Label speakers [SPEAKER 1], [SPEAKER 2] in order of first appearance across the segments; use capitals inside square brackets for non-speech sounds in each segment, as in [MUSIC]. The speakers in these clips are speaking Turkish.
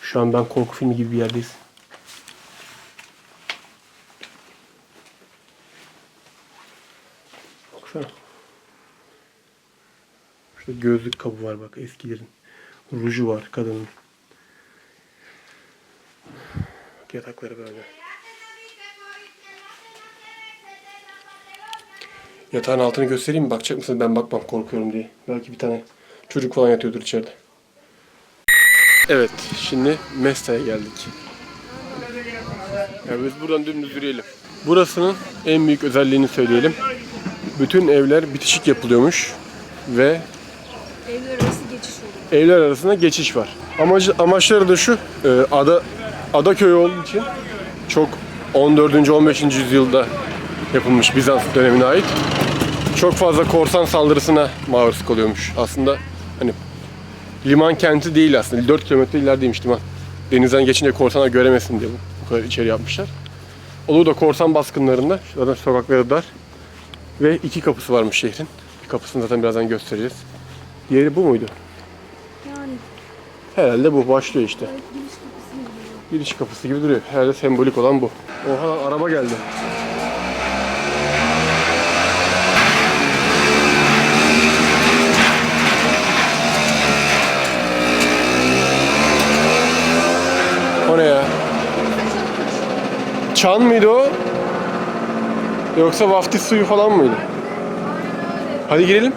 [SPEAKER 1] Şu an ben korku filmi gibi bir yerdeyiz. Baksana. Şurada gözlük kabı var bak eskilerin. Ruju var kadının. Bak yatakları böyle. Yatağın altını göstereyim mi? Bakacak mısınız? Ben bakmam korkuyorum diye. Belki bir tane çocuk falan yatıyordur içeride. Evet, şimdi Mesta'ya geldik. Yani biz buradan dümdüz yürüyelim. Burasının en büyük özelliğini söyleyelim. Bütün evler bitişik yapılıyormuş ve
[SPEAKER 2] Evler arası geçiş oluyor.
[SPEAKER 1] evler arasında geçiş var. Amacı, amaçları da şu, e, ada ada köyü olduğu için çok 14. 15. yüzyılda yapılmış Bizans dönemine ait. Çok fazla korsan saldırısına maruz kalıyormuş. Aslında hani liman kenti değil aslında. 4 kilometre ilerideymiş liman. Denizden geçince korsanlar göremesin diye bu, bu kadar içeri yapmışlar. Olur da korsan baskınlarında zaten sokakları dar ve iki kapısı varmış şehrin. Bir kapısını zaten birazdan göstereceğiz. Diğeri bu muydu?
[SPEAKER 2] Yani
[SPEAKER 1] Herhalde bu başlıyor işte.
[SPEAKER 2] evet, giriş kapısı gibi.
[SPEAKER 1] Giriş kapısı gibi duruyor. Herhalde sembolik olan bu. Oha araba geldi. Çan mıydı o? Yoksa vaftiz suyu falan mıydı? Hadi girelim.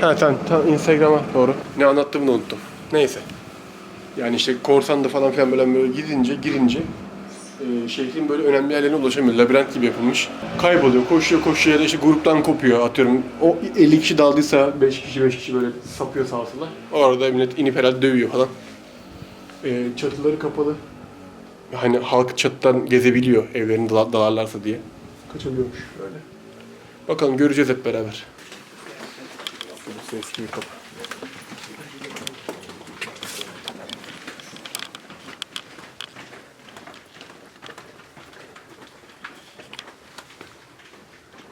[SPEAKER 1] Ha tamam, tamam Instagram'a doğru. Ne anlattığımı da unuttum. Neyse. Yani işte korsanda falan filan böyle, böyle gidince, girince e, şehrin böyle önemli yerlerine ulaşamıyor. Labirent gibi yapılmış. Kayboluyor, koşuyor, koşuyor ya da işte gruptan kopuyor atıyorum. O 50 kişi daldıysa 5 kişi 5 kişi böyle sapıyor sağa sola. Orada millet inip herhalde dövüyor falan. E, çatıları kapalı. Hani halk çatıdan gezebiliyor evlerini dala- dalarlarsa diye. Kaçabiliyormuş böyle. Bakalım göreceğiz hep beraber. Burası eski bir kapı.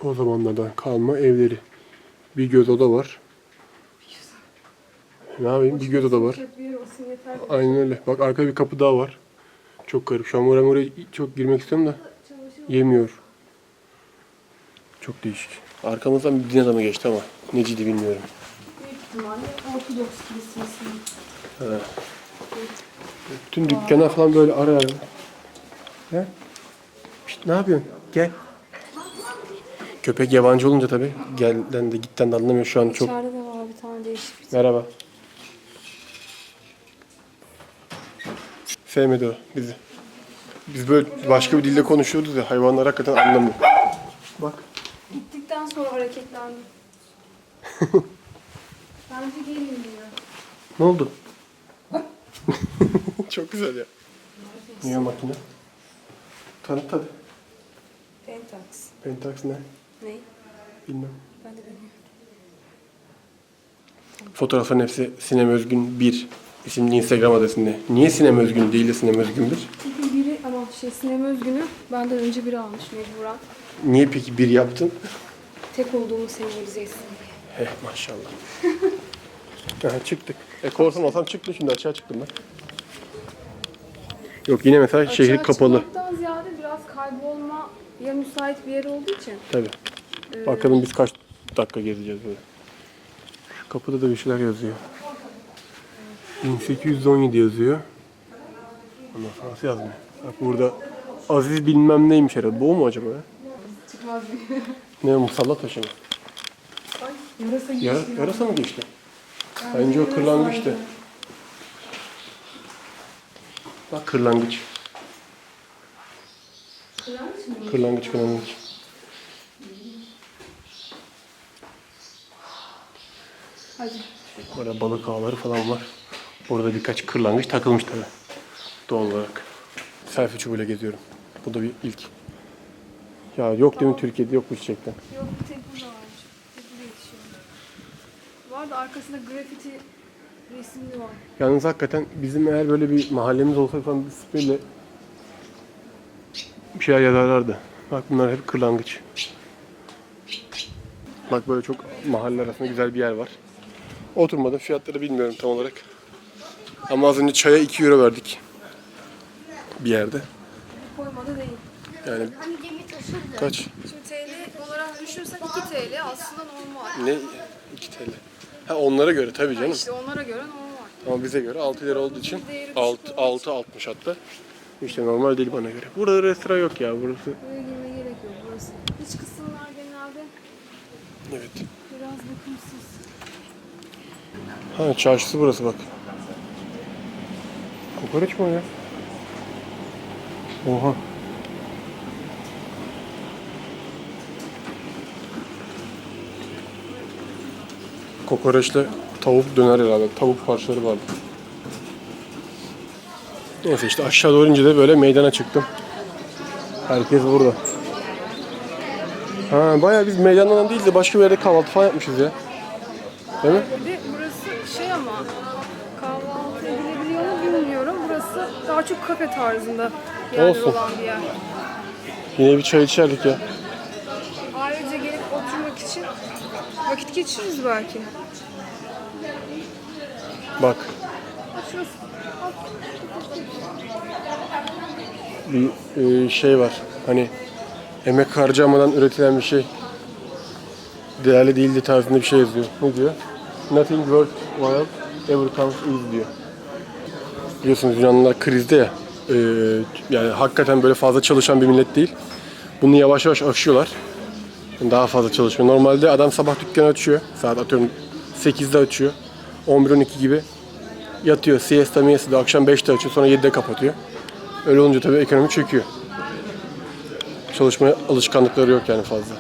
[SPEAKER 1] O zamanlardan kalma evleri. Bir göz oda var. Ne yapayım? Bir göz oda var.
[SPEAKER 2] Bir yer olsun yeter.
[SPEAKER 1] Aynen öyle. Bak arkada bir kapı daha var. Çok garip. Şu an oraya, oraya çok girmek istiyorum da yemiyor. Çok değişik. Arkamızdan bir din adamı geçti ama neciydi bilmiyorum.
[SPEAKER 2] büyük ihtimalle Ortodoks kilisesinin.
[SPEAKER 1] Bütün dükkana falan böyle ara ara. He? Şşt, ne yapıyorsun? Gel. Köpek yabancı olunca tabii gelden de gitten de anlamıyor şu an çok.
[SPEAKER 2] İçeride de var bir tane değişik bir
[SPEAKER 1] Merhaba. Sevmedi o bizi. Biz böyle başka bir dilde konuşuyoruz ya hayvanlar hakikaten anlamıyor. Bak.
[SPEAKER 2] Gittikten sonra hareketlendi. [LAUGHS] Bence gelin diyor.
[SPEAKER 1] Ne oldu? [LAUGHS] Çok güzel ya. Niye makine? Tanıt hadi.
[SPEAKER 2] Pentax.
[SPEAKER 1] Pentax ne?
[SPEAKER 2] Ne?
[SPEAKER 1] Bilmem.
[SPEAKER 2] Ben de bilmiyorum.
[SPEAKER 1] Fotoğrafların hepsi Sinem Özgün 1 isimli Instagram adresinde. Niye Sinem Özgün değil de Sinem Özgün 1?
[SPEAKER 2] Çünkü biri ama şey Sinem Özgün'ü benden önce biri almış mecburen.
[SPEAKER 1] Niye peki 1 yaptın?
[SPEAKER 2] Tek olduğumu sembolize etsin diye.
[SPEAKER 1] Heh maşallah. [LAUGHS] Aha, çıktık. E korsan olsam çıktım şimdi açığa çıktım ben. Yok yine mesela şehir
[SPEAKER 2] Açığa
[SPEAKER 1] kapalı.
[SPEAKER 2] çıkmaktan ziyade biraz kaybolma ya müsait bir yer olduğu için.
[SPEAKER 1] Tabii. Bakalım biz kaç dakika gezeceğiz böyle. Şu kapıda da bir şeyler yazıyor. 1817 yazıyor. Ondan sonra nasıl yazmıyor? Bak burada Aziz bilmem neymiş herhalde. Bu mu acaba ya?
[SPEAKER 2] Çıkmaz bir.
[SPEAKER 1] Ne musalla taşı mı?
[SPEAKER 2] Yarasa
[SPEAKER 1] Yara, yarasa mı geçti? Bence o kırlangıçtı. Bak kırlangıç.
[SPEAKER 2] Kırlangıç mı?
[SPEAKER 1] Kırlangıç kırlangıç.
[SPEAKER 2] Hadi.
[SPEAKER 1] Orada balık ağları falan var. Orada birkaç kırlangıç takılmış tabii. Doğal olarak. Selfie çubuğuyla geziyorum. Bu da bir ilk. Ya yok değil mi Türkiye'de yok bu çiçekten.
[SPEAKER 2] Yok bir tek burada varmış. Tek burada yetişiyor. Var da arkasında grafiti resimli var.
[SPEAKER 1] Yalnız hakikaten bizim eğer böyle bir mahallemiz olsa falan bir spreyle bir şeyler yazarlardı. Bak bunlar hep kırlangıç. Bak böyle çok mahalle arasında güzel bir yer var. Oturmadım. Fiyatları bilmiyorum tam olarak. Ama az önce çaya 2 euro verdik. Bir yerde.
[SPEAKER 2] Koymada değil.
[SPEAKER 1] Yani
[SPEAKER 3] Hani gemi taşırdı.
[SPEAKER 1] kaç?
[SPEAKER 2] Şimdi TL olarak düşünürsen 2 TL aslında normal.
[SPEAKER 1] Ne? 2 TL. Ha onlara göre tabii
[SPEAKER 2] Ha
[SPEAKER 1] canım.
[SPEAKER 2] işte onlara göre normal.
[SPEAKER 1] Ama bize göre 6 lira olduğu için
[SPEAKER 2] Değeri düşük
[SPEAKER 1] 6 6 60 hatta. İşte normal değil bana göre. Burada restoran yok ya burası.
[SPEAKER 2] Buraya girmeye gerek yok burası. İç kısımlar genelde
[SPEAKER 1] Evet.
[SPEAKER 2] biraz bakımsız.
[SPEAKER 1] Ha çarşısı burası bak. Kokoreç mi ya? Oha. Kokoreçle tavuk döner herhalde. Tavuk parçaları vardı. Neyse işte aşağı doğru ince de böyle meydana çıktım. Herkes burada. Ha bayağı biz meydandan değil de başka bir yerde kahvaltı falan yapmışız ya. Değil mi?
[SPEAKER 2] Bir de burası şey ama kahvaltı edilebiliyor mu bilmiyorum. Çok kafe tarzında yerler
[SPEAKER 1] Olsun.
[SPEAKER 2] olan bir yer.
[SPEAKER 1] Yine bir çay içerdik ya.
[SPEAKER 2] Ayrıca gelip oturmak için vakit geçiririz belki.
[SPEAKER 1] Bak
[SPEAKER 2] Bak şurası. Bak.
[SPEAKER 1] bir e, şey var. Hani emek harcamadan üretilen bir şey değerli değildi tarzında bir şey yazıyor. Ne diyor? Nothing worthwhile ever comes easy diyor. Biliyorsunuz Yunanlılar krizde ya. E, yani hakikaten böyle fazla çalışan bir millet değil. Bunu yavaş yavaş aşıyorlar. Yani daha fazla çalışıyor. Normalde adam sabah dükkanı açıyor. Saat atıyorum 8'de açıyor. 11-12 gibi yatıyor. Siesta de akşam 5'te açıyor. Sonra 7'de kapatıyor. Öyle olunca tabii ekonomi çöküyor. Çalışmaya alışkanlıkları yok yani fazla.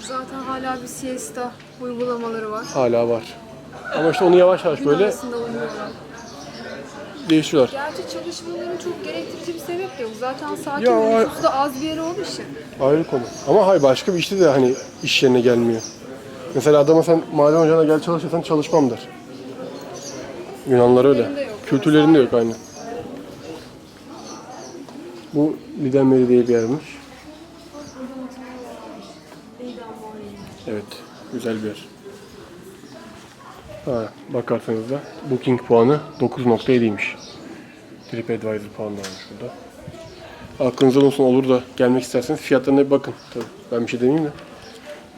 [SPEAKER 2] Zaten hala bir siesta uygulamaları var.
[SPEAKER 1] Hala var. Ama işte onu yavaş yavaş
[SPEAKER 2] Gün
[SPEAKER 1] böyle
[SPEAKER 2] arasında uyuyorlar.
[SPEAKER 1] Değişiyorlar.
[SPEAKER 2] Gerçi çalışmaların çok gerektirici bir sebep de yok. Zaten sakin
[SPEAKER 1] Ya,
[SPEAKER 2] bir nüfus da az bir yer olduğu için.
[SPEAKER 1] Ayrı konu. Ama hayır başka bir işte de hani iş yerine gelmiyor. Mesela adama sen maden ocağına gel çalışırsan çalışmam der. Yunanlar öyle.
[SPEAKER 2] Kültürlerinde yok.
[SPEAKER 1] Kültürlerinde yok aynı. Bu Lidemeli diye bir yermiş. Evet, güzel bir yer. Ha, bakarsanız da Booking puanı 9.7'ymiş. TripAdvisor puanı da varmış burada. Aklınızda olsun olur da gelmek isterseniz fiyatlarına bir bakın. Tabii ben bir şey demeyeyim de.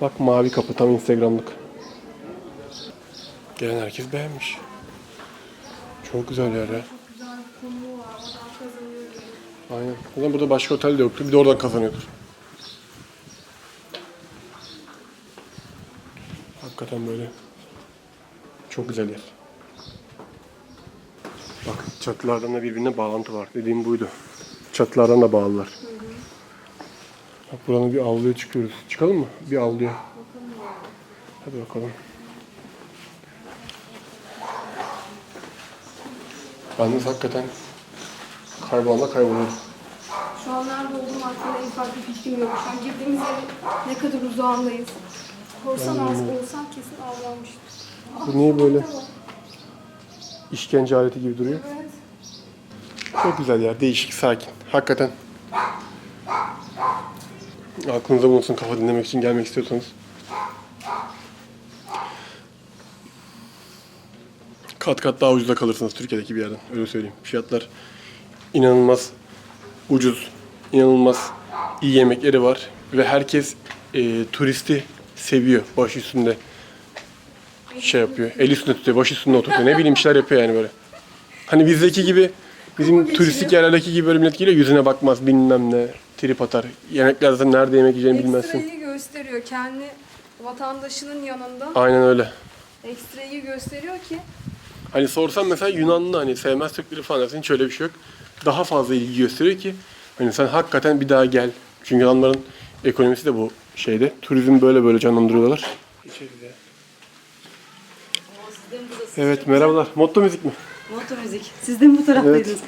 [SPEAKER 1] Bak mavi kapı tam Instagram'lık. Gelen herkes beğenmiş. Çok güzel yer ya. Aynen. O zaman burada başka otel de yoktu. Bir de oradan kazanıyordur. Hakikaten böyle çok güzel yer. Bak çatılardan da birbirine bağlantı var. Dediğim buydu. Çatılardan da bağlılar. Bak buranın bir avluya çıkıyoruz. Çıkalım mı? Bir avluya. Hadi bakalım. Yalnız hakikaten kaybolma kayboluyor.
[SPEAKER 2] Şu an nerede olduğum hakkında en ufak bir fikrim yok. Şu an girdiğimiz yerin ne kadar uzağındayız. Korsan az olsam kesin avlanmıştım.
[SPEAKER 1] Bu niye böyle işkence aleti gibi duruyor? Çok güzel yer, değişik, sakin. Hakikaten. Aklınızda bulunsun kafa dinlemek için gelmek istiyorsanız. Kat kat daha ucuza kalırsınız Türkiye'deki bir yerden. Öyle söyleyeyim. Fiyatlar inanılmaz ucuz, inanılmaz iyi yemekleri var. Ve herkes e, turisti seviyor baş üstünde şey yapıyor. El üstünde tutuyor, baş üstünde oturuyor. Ne bileyim işler yapıyor yani böyle. Hani bizdeki gibi bizim turistik yerlerdeki gibi böyle millet geliyor yüzüne bakmaz bilmem ne trip atar. Yemekler zaten nerede yemek yiyeceğini bilmezsin.
[SPEAKER 2] Ekstrayı gösteriyor. Kendi vatandaşının yanında
[SPEAKER 1] Aynen öyle.
[SPEAKER 2] ekstrayı gösteriyor ki
[SPEAKER 1] Hani sorsan mesela Yunanlı hani sevmez Türkleri falan dersin hiç öyle bir şey yok. Daha fazla ilgi gösteriyor ki hani sen hakikaten bir daha gel. Çünkü Yunanların ekonomisi de bu şeyde. Turizm böyle böyle canlandırıyorlar. Evet merhabalar. Motto müzik mi?
[SPEAKER 4] Moto müzik. Siz de mi bu taraftaydınız?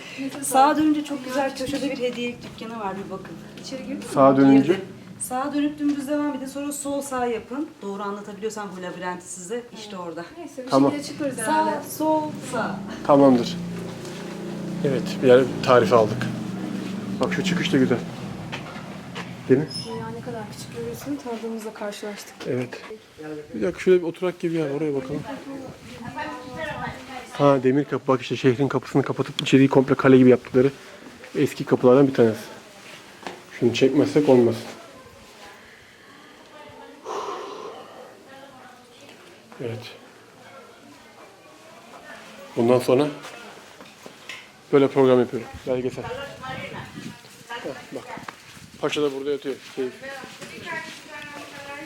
[SPEAKER 4] Sağa dönünce çok güzel köşede bir hediyelik dükkanı var bir bakın.
[SPEAKER 2] içeri girdi.
[SPEAKER 1] Sağa dönünce.
[SPEAKER 4] Sağa dönüp dümdüz devam edin sonra sol sağ yapın. Doğru anlatabiliyorsam bu labirenti size işte orada.
[SPEAKER 2] Neyse bir
[SPEAKER 1] Tamam.
[SPEAKER 2] şekilde çıkarız herhalde.
[SPEAKER 4] Sağ, sol, sağ.
[SPEAKER 1] Tamamdır. Evet bir yer tarifi aldık. Bak şu çıkış da güzel. Değil mi?
[SPEAKER 2] Kadar küçük görüyorsun tanıdığımızla karşılaştık.
[SPEAKER 1] Evet. Bir dakika şöyle bir oturak gibi yer oraya bakalım. Ha demir kapı bak işte şehrin kapısını kapatıp içeriği komple kale gibi yaptıkları eski kapılardan bir tanesi. Şunu çekmezsek olmaz. Evet. Bundan sonra böyle program yapıyorum. Belgesel. Heh, bak. Paşa da burada yatıyor. Keyif.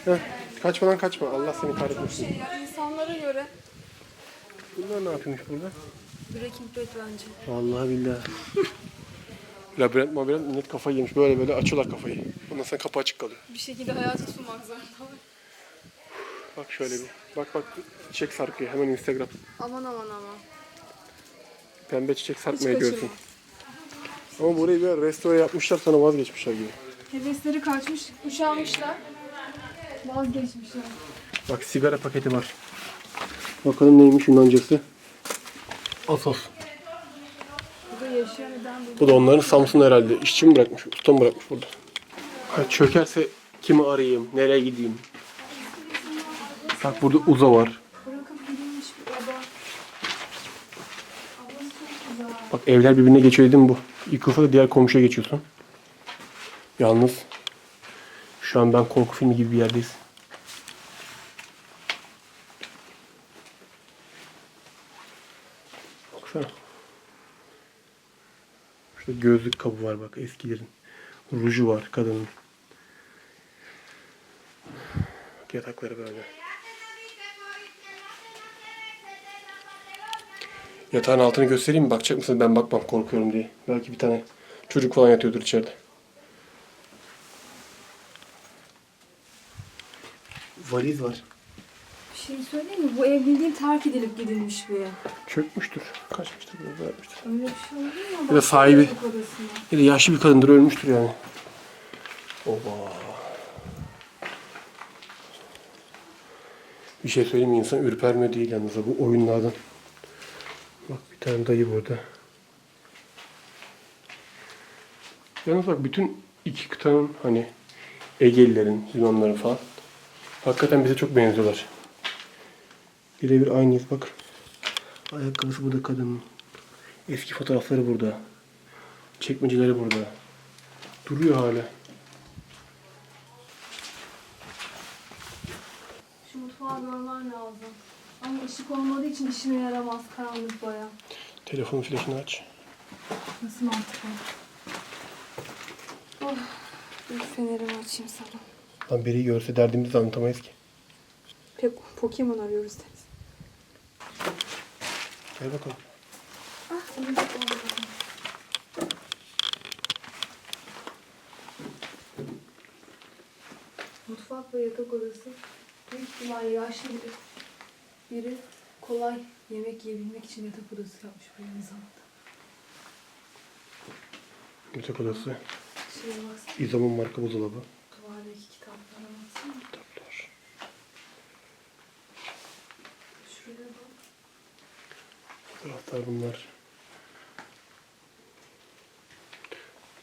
[SPEAKER 1] Heh, kaçma lan kaçma. Allah seni kahretmesin.
[SPEAKER 2] İnsanlara göre
[SPEAKER 1] Bunlar ne yapıyormuş burada?
[SPEAKER 2] Breaking Bad bence.
[SPEAKER 1] Vallahi billahi. labirent mabirent millet kafayı yemiş. Böyle böyle açıyorlar kafayı. Ondan sonra kapı açık kalıyor.
[SPEAKER 2] Bir şekilde hayata tutunmak zorunda.
[SPEAKER 1] Bak şöyle bir. Bak bak çiçek sarkıyor. Hemen Instagram.
[SPEAKER 2] Aman aman aman.
[SPEAKER 1] Pembe çiçek sarkmaya görsün. Ama burayı bir restore yapmışlar sonra vazgeçmişler gibi.
[SPEAKER 2] Hevesleri kaçmış, üşenmişler. Vazgeçmişler.
[SPEAKER 1] Bak sigara paketi var. Bakalım neymiş Yunancası. Asos.
[SPEAKER 2] Neden bu?
[SPEAKER 1] Bu da onların Samsun herhalde. İşçi mi bırakmış? Usta mı bırakmış burada? Ha, çökerse kimi arayayım? Nereye gideyim? Bak burada Uza var.
[SPEAKER 2] Bırakıp gidilmiş bir oda. Ablası çok güzel.
[SPEAKER 1] Bak evler birbirine geçiyor dedim bu. Yıkılsa da diğer komşuya geçiyorsun. Yalnız şu an ben korku filmi gibi bir yerdeyiz. Baksana. Şurada gözlük kabı var bak eskilerin. Ruju var kadının. Bak yatakları böyle. Yatağın altını göstereyim mi? Bakacak mısınız? Ben bakmam korkuyorum diye. Belki bir tane çocuk falan yatıyordur içeride. Valiz var.
[SPEAKER 2] Bir şey söyleyeyim mi? Bu ev bildiğin terk edilip gidilmiş bir ev.
[SPEAKER 1] Çökmüştür. Kaçmıştır. Burada yapmıştır.
[SPEAKER 2] Öyle bir şey olur mu?
[SPEAKER 1] Ya da sahibi. Ya da yaşlı bir kadındır ölmüştür yani. Oba. Bir şey söyleyeyim mi? İnsan ürpermiyor değil yalnız bu oyunlardan. Bir tane dayı burada. Yalnız bak bütün iki kıtanın hani Egelilerin, Yunanların falan hakikaten bize çok benziyorlar. Birebir aynıyız bak. Ayakkabısı burada kadının. Eski fotoğrafları burada. Çekmeceleri burada. Duruyor hala.
[SPEAKER 2] Şu mutfağı görmen lazım. Ama ışık olmadığı için işine yaramaz. Karanlık baya.
[SPEAKER 1] Telefon flaşını aç.
[SPEAKER 2] Nasıl mantıklı? Oh, bir fenerimi açayım sana.
[SPEAKER 1] Lan biri görse derdimizi de anlatamayız ki.
[SPEAKER 2] Pek Pokemon arıyoruz deriz.
[SPEAKER 1] Gel bakalım.
[SPEAKER 2] Ah, elimde oldu. Mutfak ve yatak odası. Büyük ihtimalle yaşlı biri. Biri kolay yemek yiyebilmek için yatak odası yapmış bu aynı zamanda.
[SPEAKER 1] Yatak odası.
[SPEAKER 2] Baksana.
[SPEAKER 1] İzamın marka buzdolabı.
[SPEAKER 2] Duvardaki kitaplara baksana.
[SPEAKER 1] Kitaplar.
[SPEAKER 2] Şuraya bak.
[SPEAKER 1] Fotoğraflar bunlar.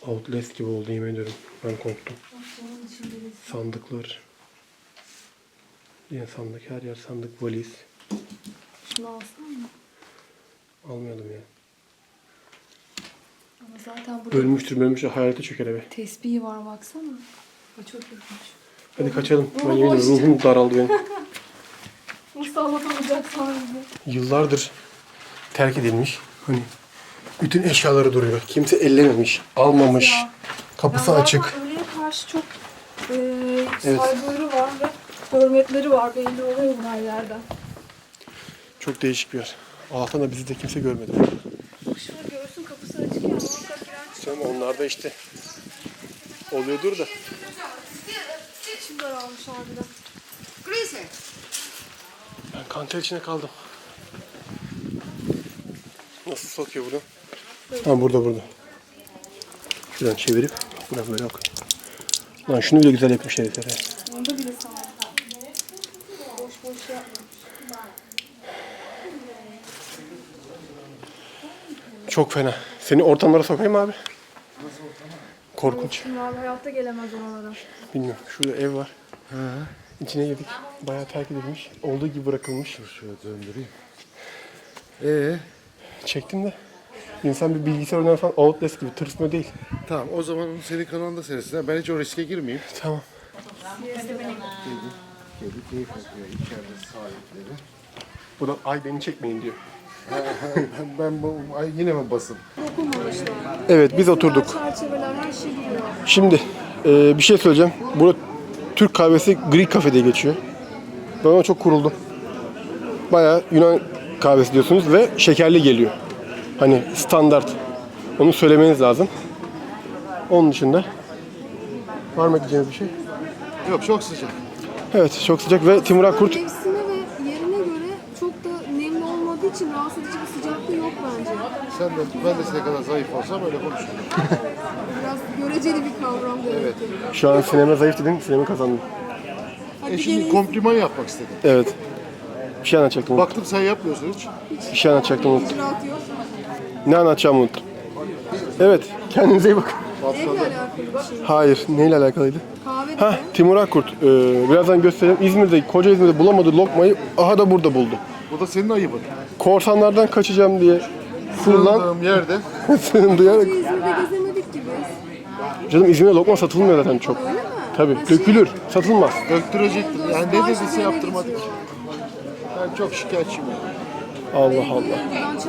[SPEAKER 1] Outlast gibi oldu yemin ediyorum. Ben korktum.
[SPEAKER 2] Bak içinde.
[SPEAKER 1] Sandıklar. Yine sandık. Her yer sandık. Valiz.
[SPEAKER 2] Şunu alsana mı?
[SPEAKER 1] Almayalım ya.
[SPEAKER 2] Ama zaten burada
[SPEAKER 1] Ölmüştür ölmüştür. Hayalete çöker eve.
[SPEAKER 2] tespihi var baksana. O çok ilginç.
[SPEAKER 1] Hadi kaçalım. Ben yemin ediyorum ruhum daraldı benim. [LAUGHS]
[SPEAKER 2] Mustafa olacak sanırım.
[SPEAKER 1] Yıllardır terk edilmiş. Hani bütün eşyaları duruyor. Kimse ellememiş, almamış.
[SPEAKER 2] Ya.
[SPEAKER 1] Kapısı
[SPEAKER 2] Ya
[SPEAKER 1] açık.
[SPEAKER 2] Zaten ölüye karşı çok e,
[SPEAKER 1] Evet.
[SPEAKER 2] saygıları var ve hürmetleri var. Belli oluyor bu her yerden.
[SPEAKER 1] Çok değişik bir yer. Allah'tan da bizi de kimse görmedi.
[SPEAKER 2] Şurada göğsün kapısı açık ya.
[SPEAKER 1] Canım onlar da işte oluyordur da.
[SPEAKER 2] içim daralmış harbiden.
[SPEAKER 1] Ben kanter içine kaldım. Nasıl sokuyor buradan? Ha burada burada. Şuradan çevirip buradan böyle okuyor. Lan şunu bile güzel yapmış herifler.
[SPEAKER 2] Onda bile sana. Boş boş yapma.
[SPEAKER 1] Çok fena. Seni ortamlara sokayım abi? Korkunç.
[SPEAKER 2] Şimdi abi hayatta gelemez oralara.
[SPEAKER 1] Bilmiyorum. Şurada ev var. İçine girdik. Bayağı terk edilmiş. Olduğu gibi bırakılmış.
[SPEAKER 3] Şöyle döndüreyim. Ee,
[SPEAKER 1] Çektim de. İnsan bir bilgisayar oynar falan Outlast gibi tırsmıyor değil.
[SPEAKER 3] tamam o zaman onu senin kanalında seyretsinler. Ben hiç o riske girmeyeyim.
[SPEAKER 1] Tamam.
[SPEAKER 3] Kedi keyif yapıyor içeride sahipleri.
[SPEAKER 1] Bu da ay beni çekmeyin diyor.
[SPEAKER 3] Ben, ben bu, ay yine mi basın?
[SPEAKER 2] Dokunmamışlar.
[SPEAKER 1] Evet biz oturduk.
[SPEAKER 2] Çerçeveler her şey duruyor.
[SPEAKER 1] Şimdi e, bir şey söyleyeceğim. Burada Türk kahvesi Greek Cafe diye geçiyor. Ben ona çok kuruldum. Bayağı Yunan kahvesi diyorsunuz ve şekerli geliyor. Hani standart. Onu söylemeniz lazım. Onun dışında var mı diyeceğiniz bir şey?
[SPEAKER 3] Yok çok sıcak.
[SPEAKER 1] Evet çok sıcak ve Timur Akkurt
[SPEAKER 2] Mevsime ve yerine göre çok da nemli olmadığı için rahatsız edici bir sıcaklığı yok bence.
[SPEAKER 3] Sen de ben de size kadar zayıf olsam öyle konuşurum. [LAUGHS]
[SPEAKER 2] Biraz göreceli bir kavram
[SPEAKER 3] Evet.
[SPEAKER 1] şu an sinema zayıf dedin, sinema kazandı.
[SPEAKER 2] Hadi
[SPEAKER 3] E şimdi kompliman yapmak istedim.
[SPEAKER 1] Evet. Bir şey anlatacaktım unuttum.
[SPEAKER 3] Baktım sen yapmıyorsun hiç.
[SPEAKER 1] Bir şey anlatacaktım unuttum.
[SPEAKER 2] Yok.
[SPEAKER 1] Ne anlatacağımı unuttum. Evet, kendinize iyi bakın.
[SPEAKER 2] Evle alakalı bir şey.
[SPEAKER 1] Hayır, neyle alakalıydı?
[SPEAKER 2] Kahve de.
[SPEAKER 1] Ha, Timur Akkurt. Ee, birazdan göstereyim. İzmir'de, koca İzmir'de bulamadı lokmayı. Aha da burada buldu.
[SPEAKER 3] Bu da senin ayıbın.
[SPEAKER 1] Korsanlardan kaçacağım diye sığınan,
[SPEAKER 3] Sığındığım yerde
[SPEAKER 1] sığındığı yer.
[SPEAKER 2] İzmir'de gezemedik ki biz.
[SPEAKER 1] Canım İzmir'de lokma satılmıyor zaten çok.
[SPEAKER 2] Öyle mi?
[SPEAKER 1] Tabii,
[SPEAKER 2] şey,
[SPEAKER 1] dökülür, satılmaz.
[SPEAKER 3] döktürecektim. Yani ne dediyse yaptırmadık. Ben çok şikayetçiyim. yani.
[SPEAKER 1] Allah Allah.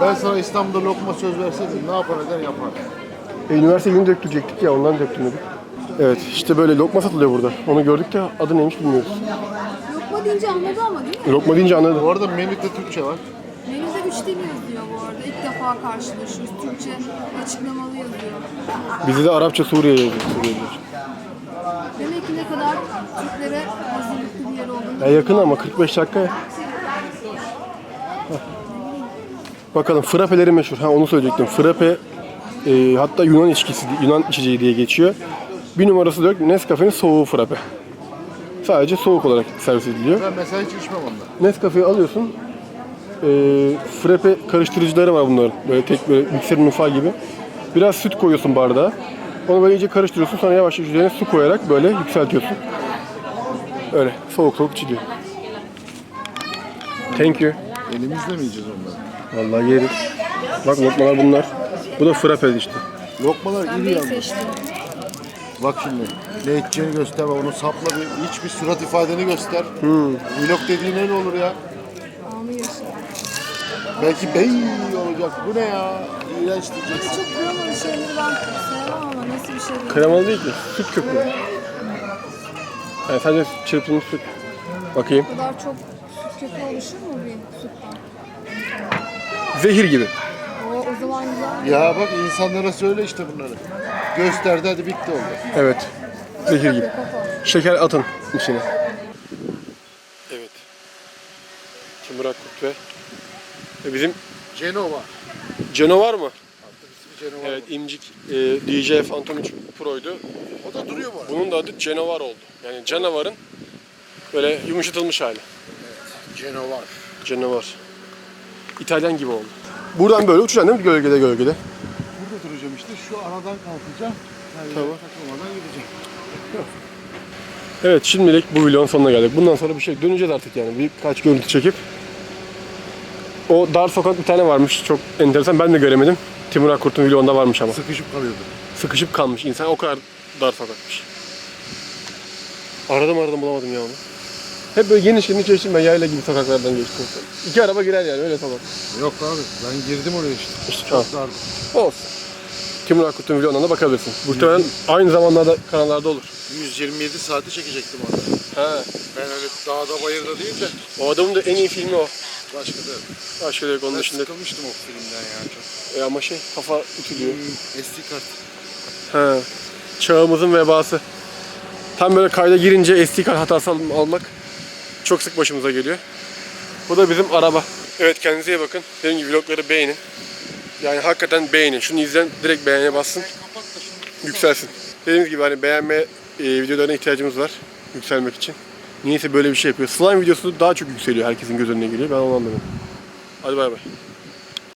[SPEAKER 3] Ben sana İstanbul'da lokma söz verseydim ne yapar eder yapar.
[SPEAKER 1] E, üniversite yeni döktürecektik ya, ondan döktüm dedik. Evet, işte böyle lokma satılıyor burada. Onu gördük de adı neymiş bilmiyoruz.
[SPEAKER 2] Lokma deyince anladı ama değil mi?
[SPEAKER 1] Lokma deyince anladım.
[SPEAKER 3] Bu arada menüde Türkçe var.
[SPEAKER 2] Menüde üç dil yazıyor bu arada. İlk defa karşılaşıyoruz. Türkçe açıklamalı yazıyor.
[SPEAKER 1] Bizde de Arapça Suriye yazıyor.
[SPEAKER 2] Demek ki ne kadar Türklere hazırlıklı bir yer olduğunu.
[SPEAKER 1] Ya yakın ama 45 dakika ya. Bakalım frapeleri meşhur. Ha onu söyleyecektim. Frappe e, hatta Yunan içkisi, Yunan içeceği diye geçiyor. Bir numarası da yok. Nescafe'nin soğuğu frappe. Sadece soğuk olarak servis ediliyor.
[SPEAKER 3] Ben mesela hiç içmem ondan.
[SPEAKER 1] Nescafe'yi alıyorsun. E, frappe karıştırıcıları var bunların. Böyle tek böyle mikserin ufağı gibi. Biraz süt koyuyorsun bardağa. Onu böyle iyice karıştırıyorsun. Sonra yavaş yavaş üzerine su koyarak böyle yükseltiyorsun. Öyle soğuk soğuk içiliyor. Thank you.
[SPEAKER 3] Elimizle mi yiyeceğiz onları?
[SPEAKER 1] Vallahi yeriz. Bak lokmalar bunlar. Bu da frappe işte.
[SPEAKER 3] Lokmalar iri yalnız.
[SPEAKER 2] seçtim?
[SPEAKER 3] Bak şimdi ne içeceğini gösterme. Onu sapla bir iç bir surat ifadeni göster. Vlog dediğin öyle olur ya. Belki bey olacak. Bu ne ya? İğrenç diyeceksin.
[SPEAKER 2] Çok kremalı şeyleri ben sevmem ama nasıl bir şey değil.
[SPEAKER 1] Kremalı değil ki. Süt köpüğü. Yani sadece çırpılmış süt. Bakayım.
[SPEAKER 2] Bu kadar çok süt köpüğü oluşur mu bir sütten?
[SPEAKER 1] Zehir gibi.
[SPEAKER 2] O, o zaman güzel.
[SPEAKER 3] Ya bak insanlara söyle işte bunları. Gösterdi hadi bitti oldu.
[SPEAKER 1] Evet. Zehir gibi. Şeker atın içine. Evet. Timur Akkurt ve ve bizim
[SPEAKER 3] Cenova.
[SPEAKER 1] Ceno var mı?
[SPEAKER 3] İsmi Cenova.
[SPEAKER 1] Evet, İmcik e, DJ Phantom 3 Pro'ydu.
[SPEAKER 3] O da duruyor bu arada.
[SPEAKER 1] Bunun da adı Cenovar oldu. Yani canavarın böyle yumuşatılmış hali.
[SPEAKER 3] Cenovar.
[SPEAKER 1] Canavar. İtalyan gibi oldu. Buradan böyle uçacaksın değil mi? Gölgede gölgede.
[SPEAKER 3] Burada duracağım işte. Şu aradan kalkacağım. Her
[SPEAKER 1] Tamam.
[SPEAKER 3] takılmadan gideceğim.
[SPEAKER 1] Evet şimdilik bu videonun sonuna geldik. Bundan sonra bir şey döneceğiz artık yani. Birkaç görüntü çekip. O dar sokak bir tane varmış. Çok enteresan. Ben de göremedim. Timur Akkurt'un videonda varmış ama.
[SPEAKER 3] Sıkışıp kalıyordu.
[SPEAKER 1] Sıkışıp kalmış insan. O kadar dar sokakmış. Aradım aradım bulamadım ya onu. Hep böyle geniş geniş geçtim ben yayla gibi sokaklardan geçtim. İki araba girer yani öyle sokak.
[SPEAKER 3] Yok abi ben girdim oraya işte.
[SPEAKER 1] İşte
[SPEAKER 3] Çok dardı.
[SPEAKER 1] Olsun. Timur Akkurt'un videolarına da bakabilirsin. Muhtemelen aynı zamanlarda kanallarda olur.
[SPEAKER 3] 127 saati çekecektim orada.
[SPEAKER 1] Ha.
[SPEAKER 3] Ben öyle dağda bayırda değil de
[SPEAKER 1] O adamın da en iyi filmi o.
[SPEAKER 3] başka da yok.
[SPEAKER 1] Başka da yok onun
[SPEAKER 3] Ben
[SPEAKER 1] dışında.
[SPEAKER 3] sıkılmıştım o filmden ya çok.
[SPEAKER 1] E ama şey kafa ütülüyor.
[SPEAKER 3] Hmm, SD kart.
[SPEAKER 1] Ha. Çağımızın vebası. Tam böyle kayda girince SD kart hatası al- almak çok sık başımıza geliyor. Bu da bizim araba. Evet kendinize iyi bakın. Benim gibi vlogları beğenin. Yani hakikaten beğenin. Şunu izleyen direkt beğene bassın. Yükselsin. Dediğimiz gibi hani beğenme e, videolarına ihtiyacımız var. Yükselmek için. Niyeyse böyle bir şey yapıyor. Slime videosu daha çok yükseliyor. Herkesin göz önüne geliyor. Ben onu anlamadım. Hadi bay bay.